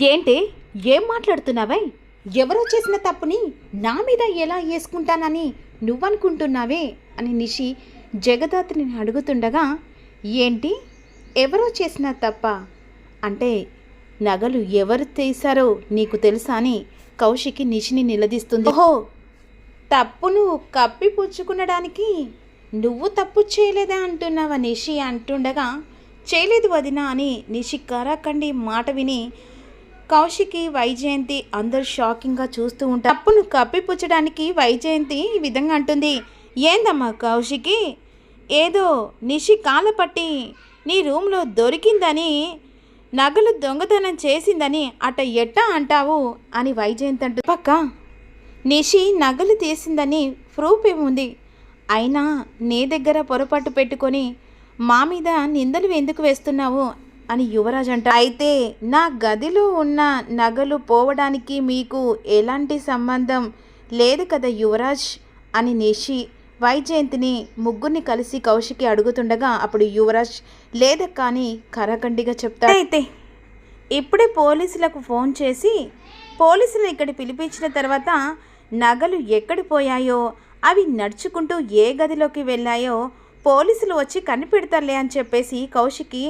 ఏంటి? ఏం మాట్లాడుతున్నావే? ఎవరో చేసిన తప్పుని నా మీద ఎలా వేసుకుంటానని నువ్వనుకుంటున్నావే? అని నిషి జగదాత్రిని అడుగుతుండగా ఏంటి? ఎవరో చేసిన తప్ప? అంటే నగలు ఎవరు తీశారో నీకు తెలుసా అని కౌశికి నిషిని నిలదీస్తుంది. ఓహో! తప్పును కప్పిపుచ్చుకునడానికి నువ్వు తప్పు చేయలేదా అంటున్నావా నిషి అంటుండగా చేయలేదు వదినా అని నిషి కరాకండి మాట విని కౌశికి వైజయంతి అందరూ షాకింగ్గా చూస్తూ ఉంటారు. తప్పును కప్పిపుచ్చడానికి వైజయంతి ఈ విధంగా అంటుంది ఏందమ్మా కౌశికి? ఏదో నిషి కాల పట్టి నీ రూమ్లో దొరికిందని నగలు దొంగతనం చేసిందని అట ఎట్టా అంటావు? అని వైజయంతి అంటు పక్క నిషి నగలు తీసిందని ప్రూఫ్ ఏముంది? అయినా నీ దగ్గర పొరపాటు పెట్టుకొని మా మీద నిందలు ఎందుకు వేస్తున్నావు? అని యువరాజ్ అంట. అయితే నా గదిలో ఉన్న నగలు పోవడానికి మీకు ఎలాంటి సంబంధం లేదు కదా యువరాజ్? అని నేషి వైజయంతిని ముగ్గురిని కలిసి కౌశికి అడుగుతుండగా అప్పుడు యువరాజ్ లేదక్క అని కరకండిగా చెప్తాడు. అయితే ఇప్పుడే పోలీసులకు ఫోన్ చేసి పోలీసులు ఇక్కడ పిలిపించిన తర్వాత నగలు ఎక్కడి పోయాయో అవి నడుచుకుంటూ ఏ గదిలోకి వెళ్ళాయో పోలీసులు వచ్చి కనిపెడతారులే అని చెప్పేసి కౌశికి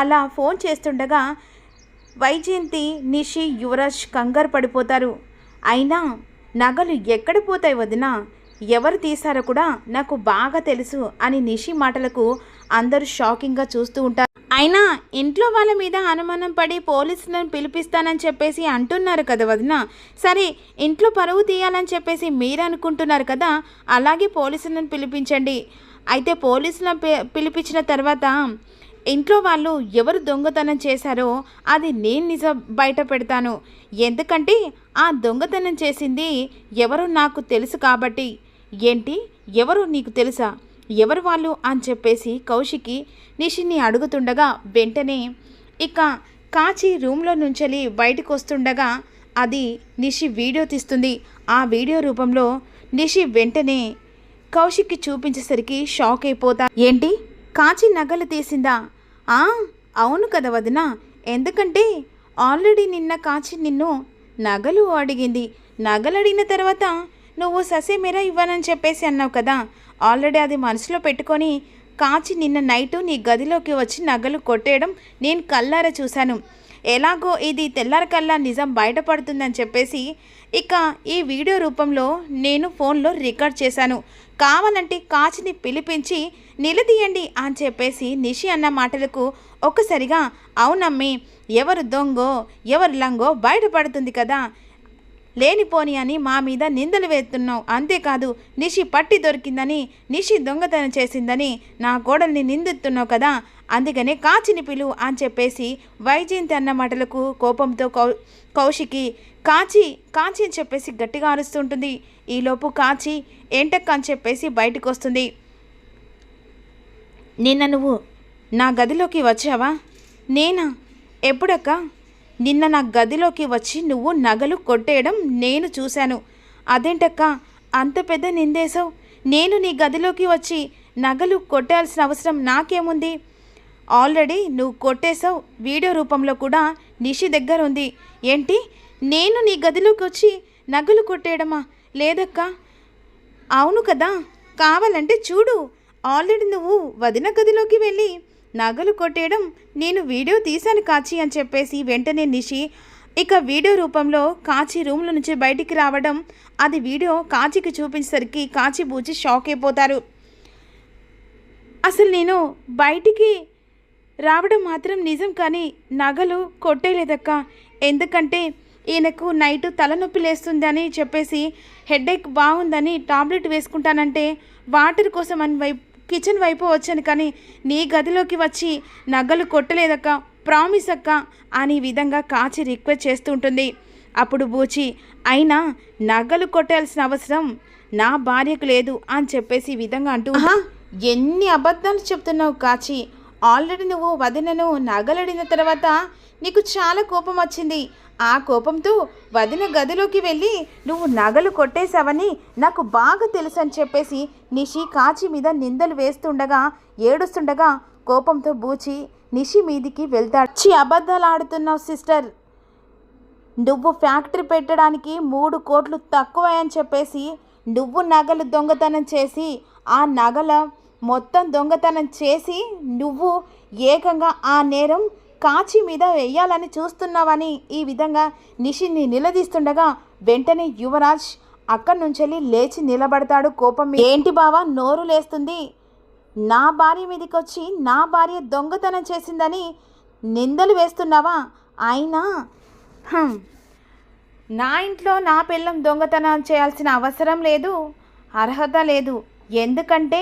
అలా ఫోన్ చేస్తుండగా వైజయంతి నిషి యువరాజ్ కంగారు పడిపోతారు. అయినా నగలు ఎక్కడ పోతాయి వదినా? ఎవరు తీశారో కూడా నాకు బాగా తెలుసు అని నిషి మాటలకు అందరూ షాకింగ్గా చూస్తూ ఉంటారు. అయినా ఇంట్లో వాళ్ళ మీద అనుమానం పడి పోలీసులను పిలిపిస్తానని చెప్పేసి అంటున్నారు కదా వదిన. సరే ఇంట్లో పరువు తీయాలని చెప్పేసి మీరు అనుకుంటున్నారు కదా అలాగే పోలీసులను పిలిపించండి. అయితే పోలీసులను పి- పిలిపించిన తర్వాత ఇంట్లో వాళ్ళు ఎవరు దొంగతనం చేశారో అది నేను నిజం బయట పెడతాను. ఎందుకంటే ఆ దొంగతనం చేసింది ఎవరు నాకు తెలుసు కాబట్టి. ఏంటి? ఎవరు నీకు తెలుసా? ఎవరు వాళ్ళు అని చెప్పేసి కౌశికి నిషిని అడుగుతుండగా వెంటనే ఇక కాచి రూమ్లో నుంచెలి బయటకు వస్తుండగా అది నిషి వీడియో తీస్తుంది. ఆ వీడియో రూపంలో నిషి వెంటనే కౌశిక్కి చూపించేసరికి షాక్ అయిపోతా. ఏంటి? కాచి నగలు తీసిందా? ఆ అవును కదా వదిన. ఎందుకంటే ఆల్రెడీ నిన్న కాచి నిన్ను నగలు అడిగింది. నగలు అడిగిన తర్వాత నువ్వు ససేమిరా ఇవ్వనని చెప్పేసి అన్నావు కదా. ఆల్రెడీ అది మనసులో పెట్టుకొని కాచి నిన్న నైటు నీ గదిలోకి వచ్చి నగలు కొట్టేయడం నేను కల్లారా చూశాను. ఎలాగో ఇది తెల్లారకల్లా నిజం బయటపడుతుందని చెప్పేసి ఇక ఈ వీడియో రూపంలో నేను ఫోన్లో రికార్డ్ చేశాను. కావాలంటే కాచిని పిలిపించి నిలదీయండి అని చెప్పేసి నిషి అన్న మాటలకు ఒక్కసారిగా అవునమ్మి ఎవరు దొంగో ఎవరు లంగో బయటపడుతుంది కదా. లేనిపోని అని మా మీద నిందలు వేస్తున్నావు. అంతేకాదు నిషి పట్టి దొరికిందని నిషి దొంగతనం చేసిందని నా కోడల్ని నిందిస్తున్నావు కదా. అందుకనే కాచిని పిలు అని చెప్పేసి వైజయంతి అన్న మాటలకు కోపంతో కౌ కౌశికి కాచి కాచి అని చెప్పేసి గట్టిగా అరుస్తుంటుంది. ఈలోపు కాచి ఏంటక్క అని చెప్పేసి బయటకు వస్తుంది నిన్న నువ్వు నా గదిలోకి వచ్చావా? నేనా? ఎప్పుడక్క? నిన్న నా గదిలోకి వచ్చి నువ్వు నగలు కొట్టేయడం నేను చూశాను. అదేంటక్క? అంత పెద్ద నిందేశావు. నేను నీ గదిలోకి వచ్చి నగలు కొట్టాల్సిన అవసరం నాకేముంది? ఆల్రెడీ నువ్వు కొట్టేశావు. వీడియో రూపంలో కూడా నిషి దగ్గర ఉంది ఏంటి? నేను నీ గదిలోకి వచ్చి నగలు కొట్టేయడమా? లేదక్కా. అవును కదా. కావాలంటే చూడు. ఆల్రెడీ నువ్వు వదిన గదిలోకి వెళ్ళి నగలు కొట్టేయడం నేను వీడియో తీశాను కాచి అని చెప్పేసి వెంటనే నిషి ఇక వీడియో రూపంలో కాచి రూమ్లో నుంచి బయటికి రావడం అది వీడియో కాచికి చూపించేసరికి కాచి బూచి షాక్ అయిపోతారు. అసలు నేను బయటికి రావడం మాత్రం నిజం కానీ నగలు కొట్టేయలేదక్క ఎందుకంటే ఈయనకు నైట్ తలనొప్పి లేస్తుందని చెప్పేసి హెడేక్ బాగుందని టాబ్లెట్ వేసుకుంటానంటే వాటర్ కోసం అని వైపు కిచెన్ వైపు వచ్చాను కానీ నీ గదిలోకి వచ్చి నగలు కొట్టలేదక్క ప్రామిస్ అక్క అని విధంగా కాచి రిక్వెస్ట్ చేస్తూ ఉంటుంది. అప్పుడు బూచి అయినా నగలు కొట్టాల్సిన అవసరం నా భార్యకు లేదు అని చెప్పేసి ఈ విధంగా అంటూ "ఆహా, ఎన్ని అబద్ధాలు చెప్తున్నావు కాచి? ఆల్రెడీ నువ్వు వదినను నగలడిన తర్వాత నీకు చాలా కోపం వచ్చింది. ఆ కోపంతో వదిన గదిలోకి వెళ్ళి నువ్వు నగలు కొట్టేశావని నాకు బాగా తెలుసు అని చెప్పేసి నిషి కాచి మీద నిందలు వేస్తుండగా ఏడుస్తుండగా కోపంతో బూచి నిషి మీదికి వెళ్తాడు. చి అబద్ధాలు ఆడుతున్నావు సిస్టర్. నువ్వు ఫ్యాక్టరీ పెట్టడానికి మూడు కోట్లు తక్కువ అని చెప్పేసి నువ్వు నగలు దొంగతనం చేసి ఆ నగల మొత్తం దొంగతనం చేసి నువ్వు ఏకంగా ఆ నేరం కాచి మీద వెయ్యాలని చూస్తున్నావని ఈ విధంగా నిషిని నిలదీస్తుండగా వెంటనే యువరాజ్ అక్కడి నుంచి లేచి నిలబడతాడు కోపం ఏంటి బావా నోరు లేస్తుంది? నా భార్య మీదకి వచ్చి నా భార్య దొంగతనం చేసిందని నిందలు వేస్తున్నావా? అయినా నా ఇంట్లో నా పిల్లం దొంగతనం చేయాల్సిన అవసరం లేదు అర్హత లేదు. ఎందుకంటే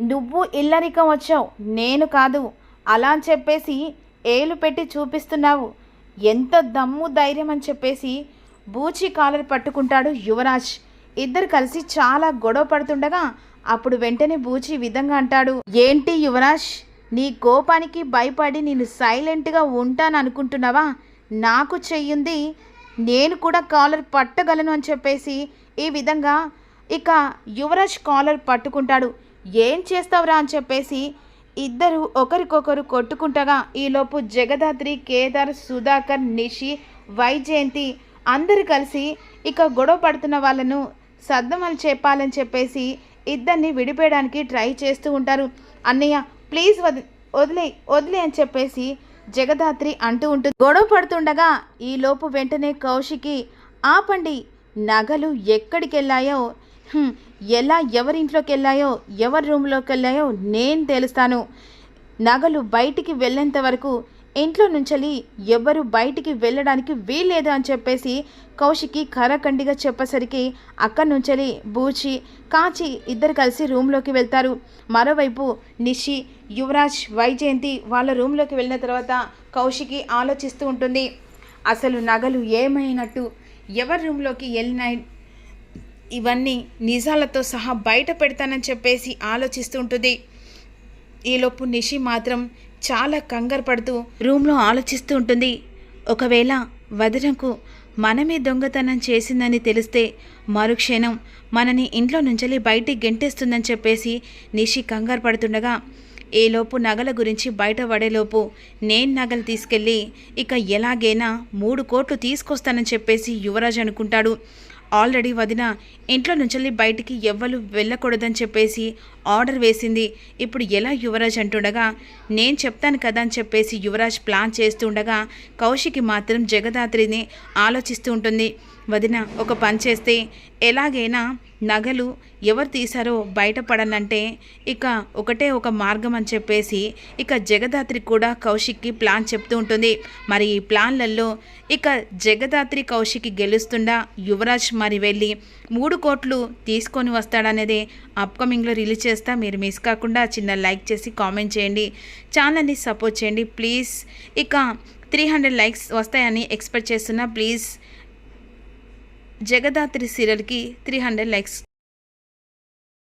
నువ్వు ఇల్లరికం వచ్చావు. నేను కాదు. అలా అని చెప్పేసి ఏలు పెట్టి చూపిస్తున్నావు. ఎంత దమ్ము ధైర్యం అని చెప్పేసి బూచి కాలర్ పట్టుకుంటాడు యువరాజ్. ఇద్దరు కలిసి చాలా గొడవ పడుతుండగా అప్పుడు వెంటనే బూచి విధంగా అంటాడు ఏంటి యువరాజ్? నీ కోపానికి భయపడి నేను సైలెంట్గా ఉంటాను అనుకుంటున్నావా నాకు చెయ్యింది. నేను కూడా కాలర్ పట్టగలను అని చెప్పేసి ఈ విధంగా ఇక యువరాజ్ కాలర్ పట్టుకుంటాడు. ఏం చేస్తావురా అని చెప్పేసి ఇద్దరు ఒకరికొకరు కొట్టుకుంటగా ఈలోపు జగదాత్రి కేదార్ సుధాకర్ నిషి వైజయంతి అందరు కలిసి ఇక గొడవ పడుతున్న వాళ్ళను సర్దమలు చెప్పాలని చెప్పేసి ఇద్దరిని విడిపోయడానికి ట్రై చేస్తూ ఉంటారు. అన్నయ్య ప్లీజ్ వది వదిలే వదిలే అని చెప్పేసి జగదాత్రి అంటూ ఉంటుంది. గొడవ పడుతుండగా ఈలోపు వెంటనే కౌశికి ఆపండి నగలు ఎక్కడికి వెళ్ళాయో ఎలా ఎవరింట్లోకి వెళ్ళాయో ఎవరి రూమ్లోకి వెళ్ళాయో నేను తెలుస్తాను. నగలు బయటికి వెళ్ళేంత వరకు ఇంట్లో నుంచి ఎవరు బయటికి వెళ్ళడానికి వీల్లేదు అని చెప్పేసి కౌశికి కరకండిగా చెప్పేసరికి అక్కడి నుంచి బూచి కాచి ఇద్దరు కలిసి రూమ్లోకి వెళ్తారు. మరోవైపు నిషి యువరాజ్ వైజయంతి వాళ్ళ రూమ్లోకి వెళ్ళిన తర్వాత కౌశికి ఆలోచిస్తూ ఉంటుంది. అసలు నగలు ఏమైనట్టు? ఎవరి రూమ్లోకి వెళ్ళిన ఇవన్నీ నిజాలతో సహా బయట పెడతానని చెప్పేసి ఆలోచిస్తూ ఉంటుంది ఈలోపు నిషి మాత్రం చాలా కంగారు పడుతూ రూమ్లో ఆలోచిస్తూ ఉంటుంది. ఒకవేళ వదినకు మనమే దొంగతనం చేసిందని తెలిస్తే మరుక్షణం మనని ఇంట్లో నుంచి బయటికి గెంటేస్తుందని చెప్పేసి నిషి కంగారు పడుతుండగా ఈలోపు నగల గురించి బయట పడేలోపు నేను నగలు తీసుకెళ్ళి ఇక ఎలాగైనా మూడు కోట్లు తీసుకొస్తానని చెప్పేసి యువరాజ్ అనుకుంటాడు. ఆల్రెడీ వదిన ఇంట్లో నుంచి బయటికి ఎవ్వరు వెళ్ళకూడదని చెప్పేసి ఆర్డర్ వేసింది. ఇప్పుడు ఎలా యువరాజ్ అంటుండగా నేను చెప్తాను కదా అని చెప్పేసి యువరాజ్ ప్లాన్ చేస్తుండగా కౌశికి మాత్రం జగదాత్రిని ఆలోచిస్తూ ఉంటుంది. వదిన ఒక పని చేస్తే ఎలాగైనా నగలు ఎవరు తీశారో బయటపడనంటే ఇక ఒకటే ఒక మార్గం అని చెప్పేసి ఇక జగదాత్రి కూడా కౌశిక్కి ప్లాన్ చెప్తూ ఉంటుంది. మరి ఈ ప్లాన్లలో ఇక జగదాత్రి కౌశికి గెలుస్తుండా యువరాజ్ మరి వెళ్ళి మూడు కోట్లు తీసుకొని వస్తాడనేదే అప్కమింగ్లో రిలీజ్ చేస్తా. మీరు మిస్ కాకుండా చిన్న లైక్ చేసి కామెంట్ చేయండి. ఛానల్ని సపోర్ట్ చేయండి. ప్లీజ్. ఇక త్రీ హండ్రెడ్ లైక్స్ వస్తాయని ఎక్స్పెక్ట్ చేస్తున్నా. ప్లీజ్. జగదాత్రి సీరియల్కి త్రీ హండ్రెడ్ లైక్స్